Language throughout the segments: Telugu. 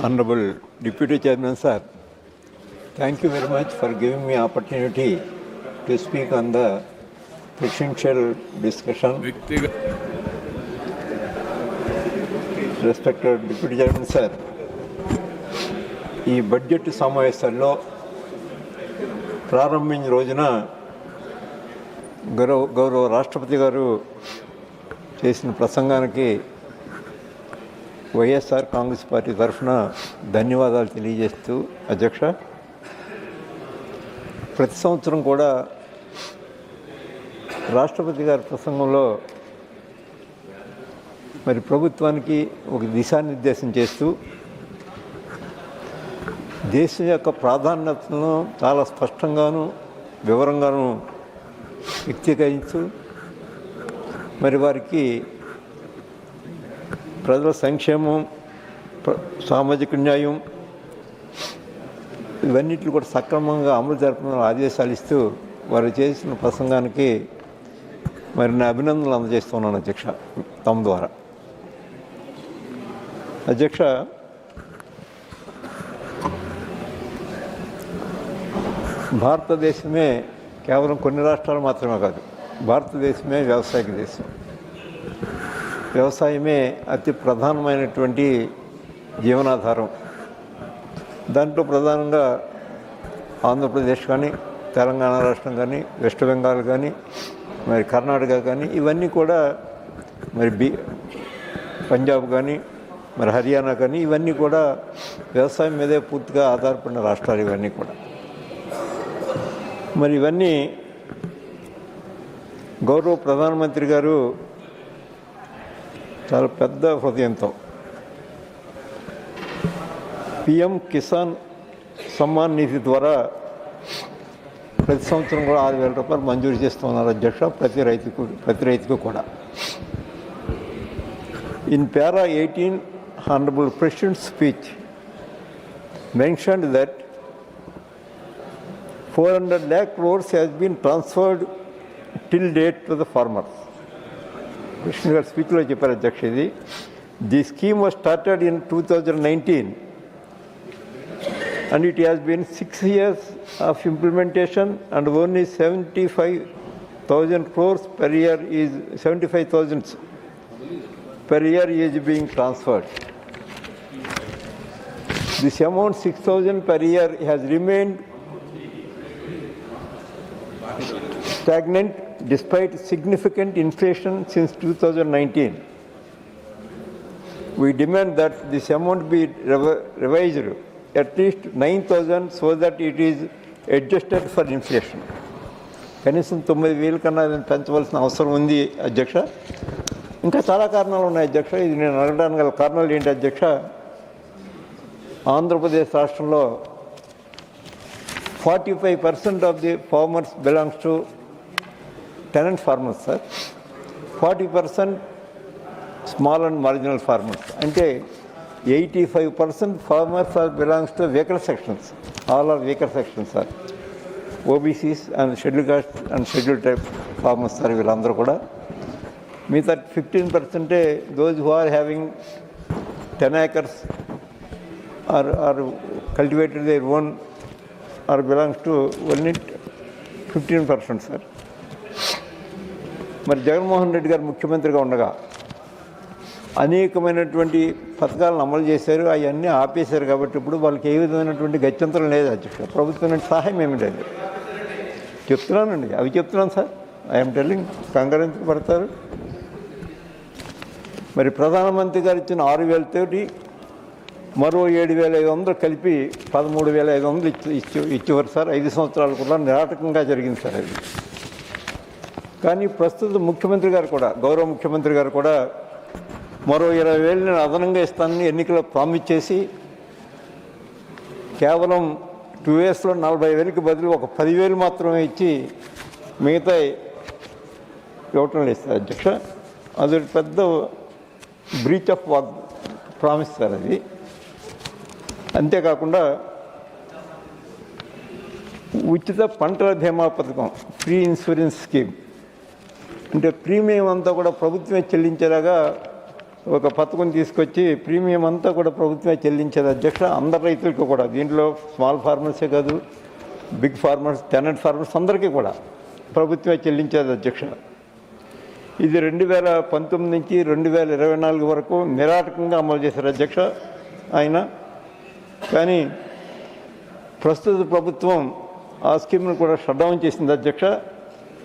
Honorable Deputy Chairman, sir, thank you very much for giving me opportunity to speak on the presidential discussion. Respected Deputy Chairman, sir, ఈ బడ్జెట్ సమావేశాల్లో ప్రారంభించిన రోజున గౌరవ గౌరవ రాష్ట్రపతి గారు చేసిన ప్రసంగానికి వైఎస్ఆర్ కాంగ్రెస్ పార్టీ తరఫున ధన్యవాదాలు తెలియజేస్తూ అధ్యక్ష ప్రతి సంవత్సరం కూడా రాష్ట్రపతి గారి ప్రసంగంలో మరి ప్రభుత్వానికి ఒక దిశానిర్దేశం చేస్తూ దేశం యొక్క ప్రాధాన్యతను చాలా స్పష్టంగాను వివరంగాను వ్యక్తీకరిస్తూ మరి వారికి ప్రజల సంక్షేమం సామాజిక న్యాయం ఇవన్నిటిని కూడా సక్రమంగా అమలు జరపడం ఆదేశాలు ఇస్తూ వారు చేసిన ప్రసంగానికి మరి నా అభినందనలు అందజేస్తున్నాను అధ్యక్ష తమ ద్వారా. అధ్యక్ష భారతదేశమే కేవలం కొన్ని రాష్ట్రాలు మాత్రమే కాదు భారతదేశమే వ్యవసాయక దేశం. వ్యవసాయమే అతి ప్రధానమైనటువంటి జీవనాధారం. దాంట్లో ప్రధానంగా ఆంధ్రప్రదేశ్ కానీ తెలంగాణ రాష్ట్రం కానీ వెస్ట్ బెంగాల్ కానీ మరి కర్ణాటక కానీ ఇవన్నీ కూడా మరి బీ పంజాబ్ కానీ మరి హర్యానా కానీ ఇవన్నీ కూడా వ్యవసాయం మీదే పూర్తిగా ఆధారపడిన రాష్ట్రాలు ఇవన్నీ కూడా. మరి ఇవన్నీ గౌరవ ప్రధానమంత్రి గారు చాలా పెద్ద హృదయంతో. పిఎం కిసాన్ సమ్మాన్ నిధి ద్వారా ప్రతి సంవత్సరం కూడా ఆరు వేల రూపాయలు మంజూరు చేస్తున్నారు అధ్యక్ష ప్రతి రైతుకు ప్రతి రైతుకు కూడా. In para eighteen honourable president speech mentioned that four hundred lakh crores has been transferred till date to the farmers. Krishna గారు స్పీచ్లో చెప్పారు అధ్యక్ష ఇది the scheme was started in two thousand nineteen and it has been six years of implementation and only seventy five thousand crores per year is seventy five thousands per year is being transferred this amount six thousand per year has remained stagnant despite significant inflation since 2019. We demand that this amount be revised at least 9,000 so that it is adjusted for inflation. కనీసం తొమ్మిది వేల కన్నా పెంచవలసిన అవసరం ఉంది అధ్యక్ష ఇంకా చాలా కారణాలు ఉన్నాయి అధ్యక్ష ఇది నేను అడగడానికి గల కారణాలు ఏంటి అధ్యక్ష ఆంధ్రప్రదేశ్ రాష్ట్రంలో forty five percent of the farmers belongs to tenant farmers sir forty percent small and marginal farmers అంటే eighty five percent farmers are belongs to weaker sections all are weaker sections sir OBCs and scheduled caste and scheduled type farmers sir వీళ్ళందరూ కూడా. మిగతా ఫిఫ్టీన్ పర్సెంటే those who are having ten acres or or cultivated their own or belongs to only fifteen percent sir మరి జగన్మోహన్ రెడ్డి గారు ముఖ్యమంత్రిగా ఉండగా అనేకమైనటువంటి పథకాలను అమలు చేశారు అవన్నీ ఆపేశారు కాబట్టి ఇప్పుడు వాళ్ళకి ఏ విధమైనటువంటి గత్యంతరం లేదు. అధ్యక్ష ప్రభుత్వం సహాయం ఏమిటండి? లేదు చెప్తున్నానండి అవి చెప్తున్నాను సార్. ఐఎమ్ టెల్లింగ్ కంగారెందుకు పడతారు మరి ప్రధానమంత్రి గారు ఇచ్చిన ఆరు వేలతోటి మరో ఏడు వేల ఐదు వందలు కలిపి పదమూడు వేల ఐదు వందలు ఇచ్చి ఇచ్చి ఇచ్చేవారు సార్. ఐదు సంవత్సరాలు కూడా నిరాటకంగా జరిగింది సార్ అది. కానీ ప్రస్తుత ముఖ్యమంత్రి గారు కూడా గౌరవ ముఖ్యమంత్రి గారు కూడా మరో ఇరవై వేలు నేను అదనంగా ఇస్తానని ఎన్నికల్లో ప్రామిస్ చేసి కేవలం టూ ఇయర్స్లో నలభై వేలకి బదులు ఒక పదివేలు మాత్రమే ఇచ్చి మిగతా ఇవ్వటం లేదు అధ్యక్ష. అది పెద్ద బ్రీచ్ ఆఫ్ వాక్ ప్రామిస్ సార్ అది. అంతేకాకుండా ఉచిత పంటల బీమా పథకం ఫ్రీ ఇన్సూరెన్స్ స్కీమ్. అంటే ప్రీమియం అంతా కూడా ప్రభుత్వమే చెల్లించేలాగా ఒక పథకం తీసుకొచ్చి ప్రీమియం అంతా కూడా ప్రభుత్వమే చెల్లించేది. అధ్యక్ష అందరు రైతులకు కూడా. దీంట్లో స్మాల్ ఫార్మర్సే కాదు బిగ్ ఫార్మర్స్ టెనెంట్ ఫార్మర్స్ అందరికీ కూడా ప్రభుత్వమే చెల్లించేది అధ్యక్ష. ఇది రెండు వేల పంతొమ్మిది నుంచి రెండు వేల ఇరవై నాలుగు వరకు నిరాటకంగా అమలు చేశారు అధ్యక్ష ఆయన. కానీ ప్రస్తుత ప్రభుత్వం ఆ స్కీమ్ను కూడా షట్డౌన్ చేసింది అధ్యక్ష.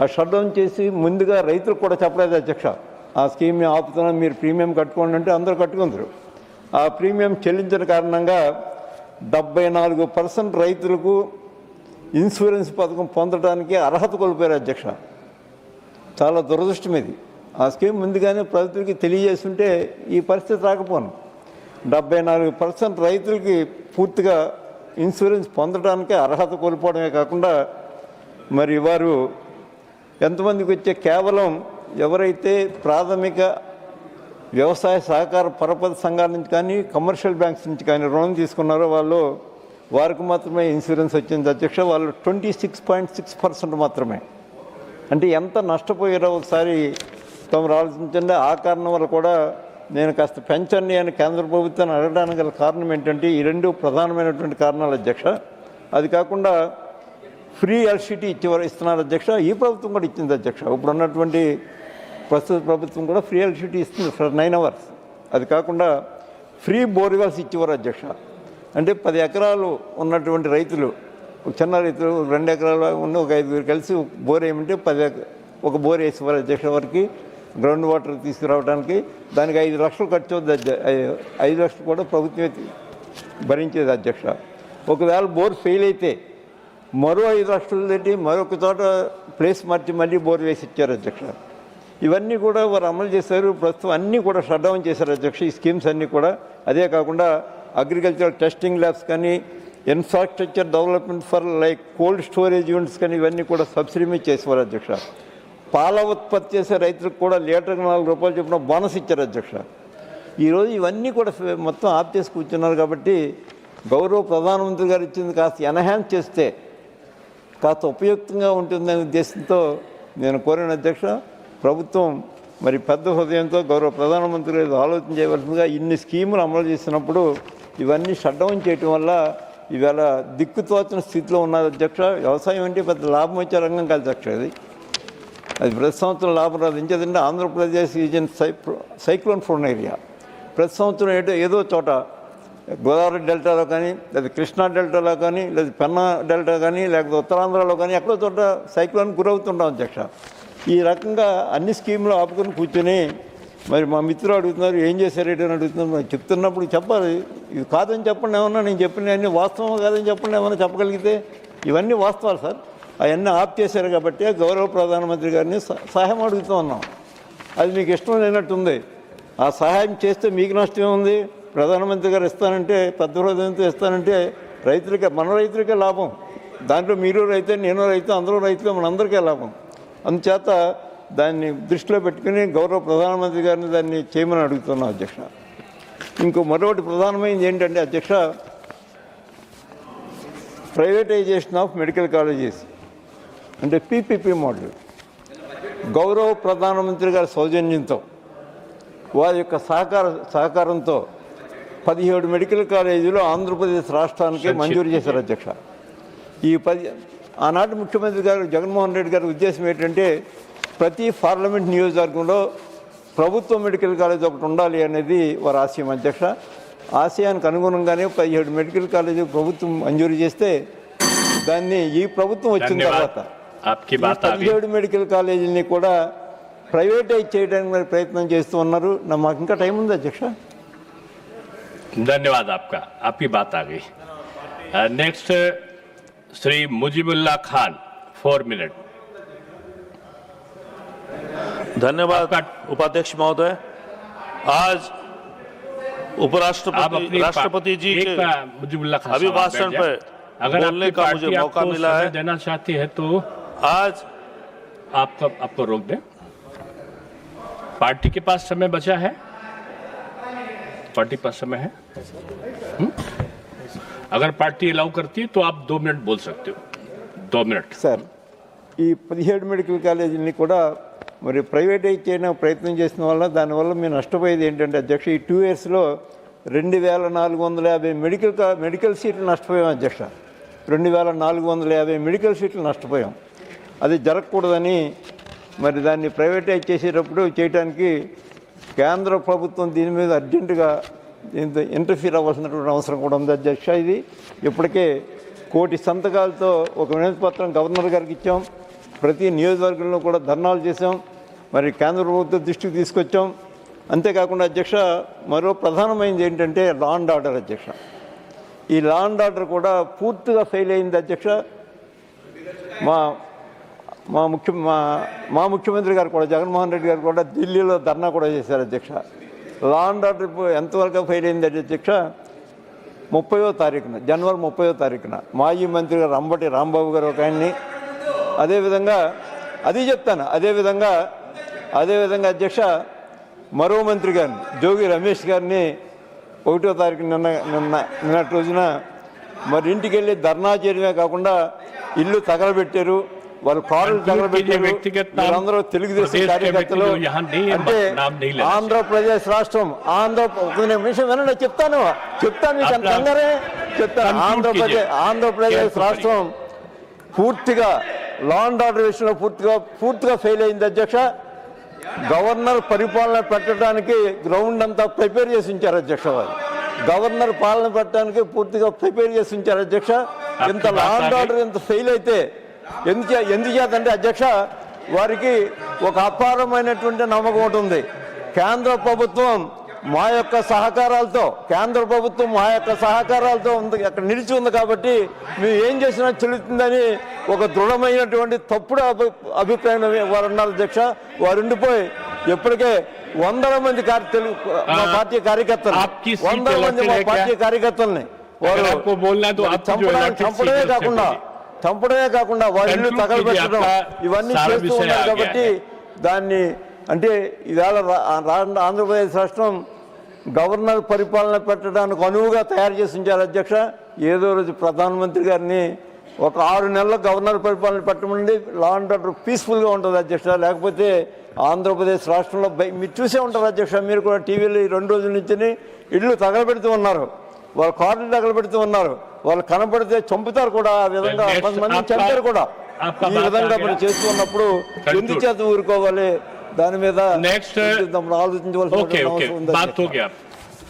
ఆ షట్డౌన్ చేసి ముందుగా రైతులకు కూడా చెప్పలేదు అధ్యక్ష. ఆ స్కీమ్ని ఆపుతున్నాం మీరు ప్రీమియం కట్టుకోండి అంటే అందరూ కట్టుకుందరు. ఆ ప్రీమియం చెల్లించిన కారణంగా డెబ్బై నాలుగు పర్సెంట్ రైతులకు ఇన్సూరెన్స్ పథకం పొందడానికి అర్హత కోల్పోయారు అధ్యక్ష. చాలా దురదృష్టం ఇది. ఆ స్కీమ్ ముందుగానే ప్రభుత్వానికి తెలియజేస్తుంటే ఈ పరిస్థితి రాకపోను. డెబ్బై నాలుగు పర్సెంట్ రైతులకి పూర్తిగా ఇన్సూరెన్స్ పొందడానికి అర్హత కోల్పోవడమే కాకుండా మరి వారు ఎంతమందికి వచ్చే కేవలం ఎవరైతే ప్రాథమిక వ్యవసాయ సహకార పరపతి సంఘాల నుంచి కానీ కమర్షియల్ బ్యాంక్స్ నుంచి కానీ రుణం తీసుకున్నారో వాళ్ళు వారికి మాత్రమే ఇన్సూరెన్స్ వచ్చింది. అధ్యక్ష వాళ్ళు twenty six point six percent మాత్రమే. అంటే ఎంత నష్టపోయారో ఒకసారి తమరు ఆలోచించండి. ఆ కారణం వల్ల కూడా నేను కాస్త పెంచండి అని కేంద్ర ప్రభుత్వాన్ని అడగడానికి గల కారణం ఏంటంటే ఈ రెండు ప్రధానమైనటువంటి కారణాలు అధ్యక్ష. అది కాకుండా ఫ్రీ ఎల్సిటీ ఇచ్చేవారు ఇస్తున్నారు అధ్యక్ష. ఈ ప్రభుత్వం కూడా ఇచ్చింది అధ్యక్ష. ఇప్పుడు ఉన్నటువంటి ప్రస్తుత ప్రభుత్వం కూడా ఫ్రీ ఎలక్ట్రిసిటీ ఇస్తుంది ఫర్ నైన్ అవర్స్. అది కాకుండా ఫ్రీ బోర్వెల్స్ ఇచ్చేవారు అధ్యక్ష. అంటే పది ఎకరాలు ఉన్నటువంటి రైతులు ఒక చిన్న రైతులు రెండు ఎకరాలు ఉన్న ఒక ఐదుగురు కలిసి బోర్ వేయమంటే పది ఒక బోర్ వేసేవారు అధ్యక్ష వారికి. గ్రౌండ్ వాటర్ తీసుకురావడానికి దానికి ఐదు లక్షలు ఖర్చు అవుతుంది అధ్య- ఐదు లక్షలు కూడా ప్రభుత్వమే భరించేది అధ్యక్ష. ఒకవేళ బోర్ ఫెయిల్ అయితే మరో ఐదు రాష్ట్రాలు పెట్టి మరొక చోట ప్లేస్ మార్చి మళ్ళీ బోర్ వేసి ఇచ్చారు అధ్యక్ష. ఇవన్నీ కూడా వారు అమలు చేశారు. ప్రస్తుతం అన్నీ కూడా షట్ డౌన్ చేశారు అధ్యక్ష. ఈ స్కీమ్స్ అన్నీ కూడా అదే కాకుండా అగ్రికల్చర్ టెస్టింగ్ ల్యాబ్స్ కానీ infrastructure development for like cold storage units కానీ ఇవన్నీ కూడా సబ్సిడీ మీద చేసేవారు అధ్యక్ష. పాల ఉత్పత్తి చేసే రైతులకు కూడా లీటర్కి నాలుగు రూపాయలు చొప్పున బోనస్ ఇచ్చారు అధ్యక్ష. ఈరోజు ఇవన్నీ కూడా మొత్తం ఆప్ చేసి కూర్చున్నారు కాబట్టి గౌరవ ప్రధానమంత్రి గారు ఇచ్చింది కాస్త ఎన్హాన్స్ చేస్తే కాస్త ఉపయుక్తంగా ఉంటుందనే ఉద్దేశంతో నేను కోరిన అధ్యక్ష ప్రభుత్వం మరి పెద్ద హృదయంతో గౌరవ ప్రధానమంత్రి గారు ఆలోచన చేయవలసిందిగా ఇన్ని స్కీములు అమలు చేసినప్పుడు ఇవన్నీ షట్డౌన్ చేయటం వల్ల ఇవాళ దిక్కుతోచిన స్థితిలో ఉన్నది అధ్యక్ష. వ్యవసాయం అంటే పెద్ద లాభం వచ్చే రంగం కాదు అధ్యక్ష ఇది. అది ప్రతి సంవత్సరం లాభం రాదు. ఇంకేదంటే Andhra Pradesh is in cy cyclone prone area. ప్రతి సంవత్సరం ఏదో ఏదో చోట గోదావరి డెల్టాలో కానీ లేదా కృష్ణా డెల్టాలో కానీ లేదా పెన్నా డెల్టా కానీ లేకపోతే ఉత్తరాంధ్రలో కానీ ఎక్కడో చోట సైక్లోన్ గురవుతుంటాం అధ్యక్ష. ఈ రకంగా అన్ని స్కీములు ఆపుకొని కూర్చొని మరి మా మిత్రులు అడుగుతున్నారు ఏం చేశారు అని అడుగుతున్నారు. మరి చెప్తున్నప్పుడు చెప్పాలి. ఇది కాదని చెప్పండి ఏమన్నా నేను చెప్పిన అన్ని వాస్తవం కాదని చెప్పండి ఏమన్నా చెప్పగలిగితే. ఇవన్నీ వాస్తవాలు సార్. అవన్నీ ఆప్ చేశారు కాబట్టి గౌరవ ప్రధానమంత్రి గారిని స- సహాయం అడుగుతూ ఉన్నాం. అది మీకు ఇష్టం లేనట్టుంది. ఆ సహాయం చేస్తే మీకు నష్టం ఉంది ప్రధానమంత్రి గారు ఇస్తానంటే పెద్ద హృదయంతో ఇస్తానంటే రైతులకే మన రైతులకే లాభం. దాంట్లో మీరు రైతే నేను రైతు అందరూ రైతులే మనందరికీ లాభం. అందుచేత దాన్ని దృష్టిలో పెట్టుకుని గౌరవ ప్రధానమంత్రి గారిని దాన్ని చేయమని అడుగుతున్నాం అధ్యక్ష. ఇంకో మరొకటి ప్రధానమైనది ఏంటంటే అధ్యక్ష ప్రైవేటైజేషన్ ఆఫ్ మెడికల్ కాలేజెస్ అంటే పీపీపీ మోడల్. గౌరవ ప్రధానమంత్రి గారి సౌజన్యంతో వారి యొక్క సహకార సహకారంతో పదిహేడు మెడికల్ కాలేజీలు ఆంధ్రప్రదేశ్ రాష్ట్రానికి మంజూరు చేశారు అధ్యక్ష. ఈ పది ఆనాటి ముఖ్యమంత్రి గారు జగన్మోహన్ రెడ్డి గారి ఉద్దేశం ఏంటంటే ప్రతి పార్లమెంట్ నియోజకవర్గంలో ప్రభుత్వ మెడికల్ కాలేజ్ ఒకటి ఉండాలి అనేది వారి ఆశయం అధ్యక్ష. ఆశయానికి అనుగుణంగానే పదిహేడు మెడికల్ కాలేజీ ప్రభుత్వం మంజూరు చేస్తే దాన్ని ఈ ప్రభుత్వం వచ్చిన తర్వాత పదిహేడు మెడికల్ కాలేజీని కూడా ప్రైవేటైజ్ చేయడానికి ప్రయత్నం చేస్తూ ఉన్నారు. నాకు ఇంకా టైం ఉంది అధ్యక్ష. धन्यवाद आपका। आपकी बात आ गई। Next Shri Mujibulla Khan four minute धन्यवाद उपाध्यक्ष महोदय। आज उपराष्ट्रपति राष्ट्रपति जी के मुजीबुल्ला खान अभिभाषण आप बैठ जाएँ। पे अगर बोलने का मुझे मौका मिला है। देना चाहती है तो आज आपको आपको रोक दें। पार्टी के पास समय बचा है? पार्टी के पास समय है हम्म? अगर पार्टी अलाउ करती है तो आप दो मिनट बोल सकते हो दो मिनट సార్ ఈ పదిహేడు మెడికల్ కాలేజీని కూడా మరి ప్రైవేటైజ్ చేయడానికి ప్రయత్నం చేసిన వల్ల దానివల్ల మేము నష్టపోయేది ఏంటంటే అధ్యక్ష ఈ టూ ఇయర్స్లో రెండు వేల నాలుగు వందల యాభై మెడికల్ కా- మెడికల్ సీట్లు నష్టపోయాం అధ్యక్ష రెండు వేల నాలుగు వందల యాభై మెడికల్ సీట్లు నష్టపోయాం అది జరగకూడదని మరి దాన్ని ప్రైవేటైజ్ చేసేటప్పుడు చేయడానికి కేంద్ర ప్రభుత్వం దీని మీద అర్జెంటుగా దీంతో ఇంటర్ఫీర్ అవ్వాల్సినటువంటి అవసరం కూడా ఉంది అధ్యక్ష. ఇది ఇప్పటికే కోటి సంతకాలతో ఒక వినతిపత్రం గవర్నర్ గారికి ఇచ్చాం. ప్రతి నియోజకవర్గంలో కూడా ధర్నాలు చేసాం మరి కేంద్ర ప్రభుత్వం దృష్టికి తీసుకొచ్చాం. అంతేకాకుండా అధ్యక్ష మరో ప్రధానమైనది ఏంటంటే లా అండ్ ఆర్డర్ అధ్యక్ష. ఈ లా అండ్ ఆర్డర్ కూడా పూర్తిగా ఫెయిల్ అయింది అధ్యక్ష. మా మా ముఖ్య మా మా ముఖ్యమంత్రి గారు కూడా జగన్మోహన్ రెడ్డి గారు కూడా ఢిల్లీలో ధర్నా కూడా చేశారు అధ్యక్ష. లా అండ్ ఆర్డర్ ఎంతవరకు ఫెయిల్ అయింది అధ్యక్ష? ముప్పయో తారీఖున జనవరి ముప్పయో తారీఖున మాజీ మంత్రి గారు అంబటి రాంబాబు గారు ఒక ఆయన్ని. అదేవిధంగా అది చెప్తాను అదేవిధంగా అదేవిధంగా అధ్యక్ష మరో మంత్రి గారిని జోగి రమేష్ గారిని ఒకటో తారీఖు నిన్న నిన్న నిన్నటి రోజున మరి ఇంటికి వెళ్ళి ధర్నా చేయడమే కాకుండా ఇల్లు తగలబెట్టారు. వారు కారులు తగలబెట్టారు. తెలుగుదేశం కార్యకర్తలు అంటే ఆంధ్రప్రదేశ్ రాష్ట్రం ఆంధ్ర ఒక నిమిషం వినండి చెప్తాను. చెప్తాను మీకు అందరే చెప్తాను. ఆంధ్రప్రదేశ్ ఆంధ్రప్రదేశ్ రాష్ట్రం పూర్తిగా లాండ్ ఆర్డర్ విషయంలో పూర్తిగా పూర్తిగా ఫెయిల్ అయింది అధ్యక్ష. గవర్నర్ పరిపాలన పెట్టడానికి గ్రౌండ్ అంతా ప్రిపేర్ చేసి ఉంచారు అధ్యక్ష వారు గవర్నర్ పాలన పెట్టడానికి పూర్తిగా ప్రిపేర్ చేసి ఉంచారు అధ్యక్ష ఇంత లాండ్ ఆర్డర్ ఇంత ఫెయిల్ అయితే ఎందుకు ఎందుచేతంటే అధ్యక్ష వారికి ఒక అపారమైనటువంటి నమ్మకం ఉంటుంది కేంద్ర ప్రభుత్వం మా యొక్క సహకారాలతో కేంద్ర ప్రభుత్వం మా యొక్క సహకారాలతో ఉంది అక్కడ నిలిచి ఉంది కాబట్టి మేము ఏం చేసినా చెల్లుతుందని ఒక దృఢమైనటువంటి తప్పుడు అభి అభిప్రాయం వారు అన్నారు అధ్యక్ష. వారు ఉండిపోయి ఎప్పటికే వందల మంది మా పార్టీ కార్యకర్తలు వందల మంది మా పార్టీ కార్యకర్తల్ని చంపడమే కాకుండా చంపడమే కాకుండా వాళ్ళు తగలబెట్టడం ఇవన్నీ చేస్తూ ఉన్నారు కాబట్టి దాన్ని అంటే ఇవాళ ఆంధ్రప్రదేశ్ రాష్ట్రం గవర్నర్ పరిపాలన పెట్టడానికి అనువుగా తయారు చేసి ఉంచారు అధ్యక్ష. ఏదో రోజు ప్రధానమంత్రి గారిని ఒక ఆరు నెలల గవర్నర్ పరిపాలన పెట్టమండి. లా అండ్ ఆర్డర్ పీస్ఫుల్గా ఉంటుంది అధ్యక్ష. లేకపోతే ఆంధ్రప్రదేశ్ రాష్ట్రంలో మీరు చూసే ఉంటారు అధ్యక్ష. మీరు కూడా టీవీలో ఈ రెండు రోజుల నుంచి ఇళ్ళు తగలబెడుతూ ఉన్నారు. వాళ్ళ కార్లు తగలబెడుతూ ఉన్నారు. వాళ్ళు కనబడితే చంపుతారు కూడా ఆ విధంగా కొంతమంది చంపారు కూడా. ఈ విధంగా మనం చేస్తున్నప్పుడు ఎందుకు చేత ఊరుకోవాలి? దాని మీద ఆలోచించవలసిన అవసరం ఉంది